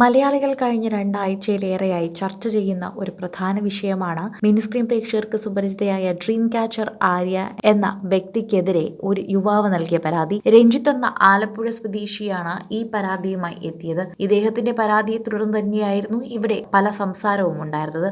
മലയാളികൾ കഴിഞ്ഞ രണ്ടാഴ്ചയിലേറെയായി ചർച്ച ചെയ്യുന്ന ഒരു പ്രധാന വിഷയമാണ് മിനിസ്ക്രീൻ പ്രേക്ഷകർക്ക് സുപരിചിതയായ ഡ്രീം ക്യാച്ചർ ആര്യ എന്ന വ്യക്തിക്കെതിരെ ഒരു യുവാവ് നൽകിയ പരാതി. രഞ്ജിത്ത് എന്ന ആലപ്പുഴ സ്വദേശിയാണ് ഈ പരാതിയുമായി എത്തിയത്. ഇദ്ദേഹത്തിന്റെ പരാതിയെ തുടർന്ന് തന്നെയായിരുന്നു ഇവിടെ പല സംസാരവും ഉണ്ടായിരുന്നത്.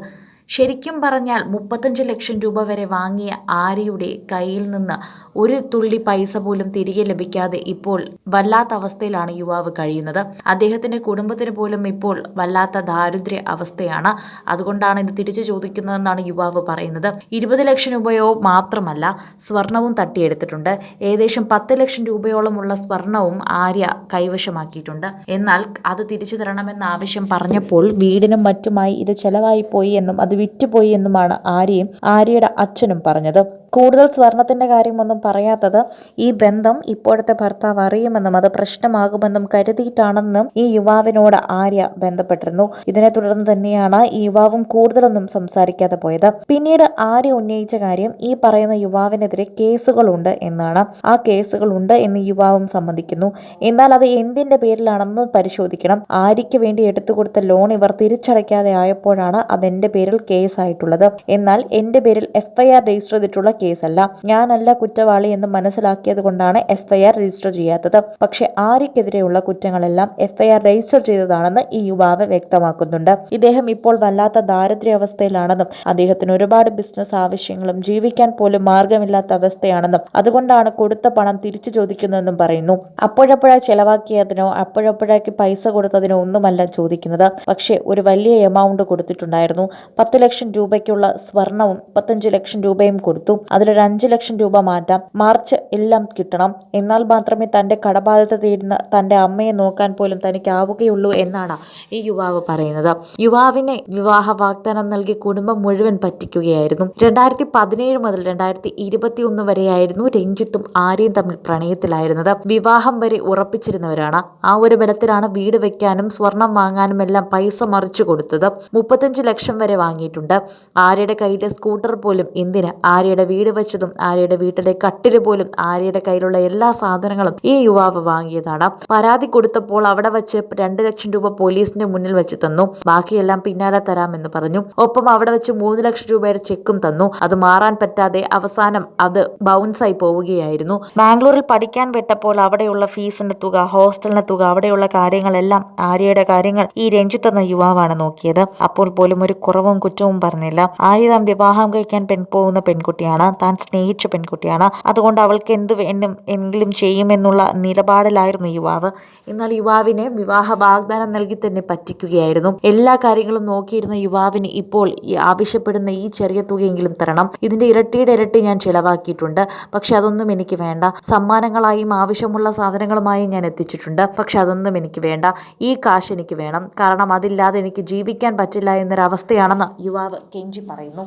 ശരിക്കും പറഞ്ഞാൽ മുപ്പത്തഞ്ച് ലക്ഷം രൂപ വരെ വാങ്ങിയ ആര്യയുടെ കയ്യിൽ നിന്ന് ഒരു തുള്ളി പൈസ പോലും തിരികെ ലഭിക്കാതെ ഇപ്പോൾ വല്ലാത്ത അവസ്ഥയിലാണ് യുവാവ് കഴിയുന്നത്. അദ്ദേഹത്തിന്റെ കുടുംബത്തിന് പോലും ഇപ്പോൾ വല്ലാത്ത ദാരിദ്ര്യ അവസ്ഥയാണ്. അതുകൊണ്ടാണ് ഇത് തിരിച്ചു ചോദിക്കുന്നതെന്നാണ് യുവാവ് പറയുന്നത്. ഇരുപത് ലക്ഷം രൂപയോ മാത്രമല്ല സ്വർണവും തട്ടിയെടുത്തിട്ടുണ്ട്. ഏകദേശം പത്ത് ലക്ഷം രൂപയോളമുള്ള സ്വർണവും ആര്യ കൈവശമാക്കിയിട്ടുണ്ട്. എന്നാൽ അത് തിരിച്ചു തരണമെന്ന ആവശ്യം പറഞ്ഞപ്പോൾ വീടിനും മറ്റുമായി ഇത് ചെലവായി പോയി എന്നും അത് വിറ്റുപോയി എന്നുമാണ് ആര്യയും ആര്യയുടെ അച്ഛനും പറഞ്ഞത്. കൂടുതൽ സ്വർണത്തിന്റെ കാര്യമൊന്നും പറയാത്തത് ഈ ബന്ധം ഇപ്പോഴത്തെ ഭർത്താവ് അറിയുമെന്നും അത് പ്രശ്നമാകുമെന്നും കരുതിയിട്ടാണെന്നും ഈ യുവാവിനോട് ആര്യ ബന്ധപ്പെട്ടിരുന്നു. ഇതിനെ തുടർന്ന് തന്നെയാണ് ഈ യുവാവും കൂടുതലൊന്നും സംസാരിക്കാതെ പോയത്. പിന്നീട് ആര്യ ഉന്നയിച്ച കാര്യം ഈ പറയുന്ന യുവാവിനെതിരെ കേസുകളുണ്ട് എന്നാണ്. ആ കേസുകളുണ്ട് എന്ന് യുവാവും സമ്മതിക്കുന്നു. എന്നാൽ അത് എന്തിന്റെ പേരിലാണെന്ന് പരിശോധിക്കണം. ആര്യയ്ക്ക് വേണ്ടി എടുത്തുകൊടുത്ത ലോൺ ഇവർ തിരിച്ചടയ്ക്കാതെ ആയപ്പോഴാണ് അതെന്റെ പേരിൽ കേസായിട്ടുള്ളത്. എന്നാൽ എന്റെ പേരിൽ എഫ്ഐആർ രജിസ്റ്റർ ചെയ്തിട്ടുള്ള കേസല്ല. ഞാനല്ല കുറ്റവാളി എന്ന് മനസ്സിലാക്കിയത് കൊണ്ടാണ് എഫ്ഐആർ രജിസ്റ്റർ ചെയ്യാത്തത്. പക്ഷെ ആര്യക്കെതിരെയുള്ള കുറ്റങ്ങളെല്ലാം എഫ്ഐആർ രജിസ്റ്റർ ചെയ്തതാണെന്ന് ഈ യുവാവ് വ്യക്തമാക്കുന്നുണ്ട്. ഇദ്ദേഹം ഇപ്പോൾ വല്ലാത്ത ദാരിദ്ര്യാവസ്ഥയിലാണെന്നും അദ്ദേഹത്തിന് ഒരുപാട് ബിസിനസ് ആവശ്യങ്ങളും ജീവിക്കാൻ പോലും മാർഗമില്ലാത്ത അവസ്ഥയാണെന്നും അതുകൊണ്ടാണ് കൊടുത്ത പണം തിരിച്ചു ചോദിക്കുന്നതെന്നും പറയുന്നു. അപ്പോഴപ്പോഴ ചെലവാക്കിയതിനോ അപ്പോഴപ്പോഴേക്ക് പൈസ കൊടുത്തതിനോ ഒന്നുമല്ല ചോദിക്കുന്നത്. പക്ഷേ ഒരു വലിയ എമൗണ്ട് കൊടുത്തിട്ടുണ്ടായിരുന്നു. പത്ത് ലക്ഷം രൂപയ്ക്കുള്ള സ്വർണവും മുപ്പത്തഞ്ച് ലക്ഷം രൂപയും കൊടുത്തു. അതിലൊരു അഞ്ച് ലക്ഷം രൂപ മാറ്റാം. മാർച്ച് എല്ലാം കിട്ടണം. എന്നാൽ മാത്രമേ തന്റെ കടബാധ്യത തീരുന്ന തന്റെ അമ്മയെ നോക്കാൻ പോലും തനിക്കാവുകയുള്ളൂ എന്നാണ് ഈ യുവാവ് പറയുന്നത്. യുവാവിനെ വിവാഹ വാഗ്ദാനം നൽകി കുടുംബം മുഴുവൻ പറ്റിക്കുകയായിരുന്നു. രണ്ടായിരത്തി പതിനേഴ് മുതൽ രണ്ടായിരത്തി ഇരുപത്തി ഒന്ന് വരെയായിരുന്നു രഞ്ജിത്തും ആര്യയും തമ്മിൽ പ്രണയത്തിലായിരുന്നത്. വിവാഹം വരെ ഉറപ്പിച്ചിരുന്നവരാണ്. ആ ഒരു ബലത്തിലാണ് വീട് വെക്കാനും സ്വർണം വാങ്ങാനും എല്ലാം പൈസ മറിച്ചു കൊടുത്തത്. മുപ്പത്തഞ്ച് ലക്ഷം വരെ വാങ്ങിയിട്ടുണ്ട്. ആര്യയുടെ കയ്യിലെ സ്കൂട്ടർ പോലും എന്തിന്? ആര്യയുടെ വീട് വെച്ചതും ആര്യയുടെ വീട്ടിലെ കട്ടിൽ പോലും ആര്യയുടെ കയ്യിലുള്ള എല്ലാ സാധനങ്ങളും ഈ യുവാവ് വാങ്ങിയതാണ്. പരാതി കൊടുത്തപ്പോൾ അവിടെ വെച്ച് രണ്ട് ലക്ഷം രൂപ പോലീസിന്റെ മുന്നിൽ വെച്ച് തന്നു. ബാക്കിയെല്ലാം പിന്നാലെ തരാമെന്ന് പറഞ്ഞു. ഒപ്പം അവിടെ വെച്ച് മൂന്ന് ലക്ഷം രൂപയുടെ ചെക്കും തന്നു. അത് മാറാൻ പറ്റാതെ അവസാനം അത് ബൗൺസായി പോവുകയായിരുന്നു. ബാംഗ്ലൂരിൽ പഠിക്കാൻ വിട്ടപ്പോൾ അവിടെയുള്ള ഫീസിന്റെ തുക ഹോസ്റ്റലിന്റെ തുക അവിടെയുള്ള കാര്യങ്ങളെല്ലാം ആര്യയുടെ കാര്യങ്ങൾ ഈ രഞ്ജിത്ത് എന്ന യുവാവാണ് നോക്കിയത്. അപ്പോൾ പോലും ഒരു കുറവും കുറ്റവും പറഞ്ഞില്ല. ആര്യ താൻ വിവാഹം കഴിക്കാൻ പെൺ പോകുന്ന പെൺകുട്ടിയാണ്. താൻ സ്നേഹിച്ച പെൺകുട്ടിയാണ്. അതുകൊണ്ട് അവൾക്ക് എന്ത് എങ്കിലും ചെയ്യുമെന്നുള്ള നിലപാടിലായിരുന്നു യുവാവ്. എന്നാൽ യുവാവിനെ വിവാഹ വാഗ്ദാനം നൽകി തന്നെ പറ്റിക്കുകയായിരുന്നു. എല്ലാ കാര്യങ്ങളും നോക്കിയിരുന്ന യുവാവിന് ഇപ്പോൾ ആവശ്യപ്പെടുന്ന ഈ ചെറിയ തുകയെങ്കിലും തരണം. ഇതിന്റെ ഇരട്ടിയുടെ ഇരട്ടി ഞാൻ ചിലവാക്കിയിട്ടുണ്ട്. പക്ഷെ അതൊന്നും എനിക്ക് വേണ്ട. സമ്മാനങ്ങളായും ആവശ്യമുള്ള സാധനങ്ങളുമായും ഞാൻ എത്തിച്ചിട്ടുണ്ട്. പക്ഷെ അതൊന്നും എനിക്ക് വേണ്ട. ഈ കാശ് എനിക്ക് വേണം. കാരണം അതില്ലാതെ എനിക്ക് ജീവിക്കാൻ പറ്റില്ല എന്നൊരവസ്ഥയാണെന്ന് യുവാവ് കെഞ്ചി പറയുന്നു.